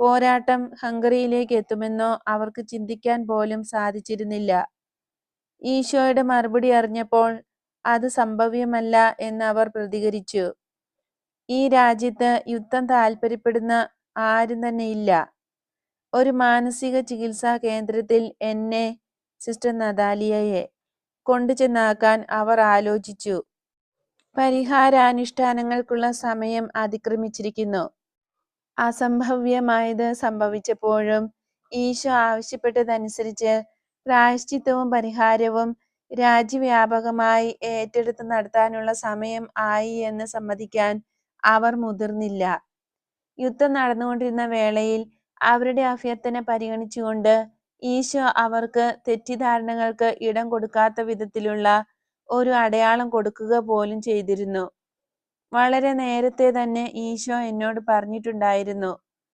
പോരാട്ടം ഹംഗറിയിലേക്ക് എത്തുമെന്നോ അവർക്ക് ചിന്തിക്കാൻ പോലും സാധിച്ചിരുന്നില്ല. ഈശോയുടെ മറുപടി അറിഞ്ഞപ്പോൾ അത് സംഭവ്യമല്ല എന്ന് അവർ പ്രതികരിച്ചു. ഈ രാജ്യത്ത് യുദ്ധം താല്പര്യപ്പെടുന്ന ആരും തന്നെ ഇല്ല ഒരു മാനസിക ചികിത്സാ കേന്ദ്രത്തിൽ എന്നെ, സിസ്റ്റർ നദാലിയയെ കൊണ്ടുചെന്നാക്കാൻ അവർ ആലോചിച്ചു. പരിഹാരാനുഷ്ഠാനങ്ങൾക്കുള്ള സമയം അതിക്രമിച്ചിരിക്കുന്നു. അസംഭവ്യമായത് സംഭവിച്ചപ്പോഴും ഈശോ ആവശ്യപ്പെട്ടതനുസരിച്ച് പ്രായശ്ചിത്തവും പരിഹാരവും രാജ്യവ്യാപകമായി ഏറ്റെടുത്ത് നടത്താനുള്ള സമയം ആയി എന്ന് സമ്മതിക്കാൻ അവർ മുതിർന്നില്ല. യുദ്ധം നടന്നുകൊണ്ടിരുന്ന വേളയിൽ അവരുടെ അഭ്യർത്ഥന പരിഗണിച്ചുകൊണ്ട് ഈശോ അവർക്ക് തെറ്റിദ്ധാരണകൾക്ക് ഇടം കൊടുക്കാത്ത വിധത്തിലുള്ള ഒരു അടയാളം കൊടുക്കുക പോലും ചെയ്തിരുന്നു. വളരെ നേരത്തെ തന്നെ ഈശോ എന്നോട് പറഞ്ഞിട്ടുണ്ടായിരുന്നു.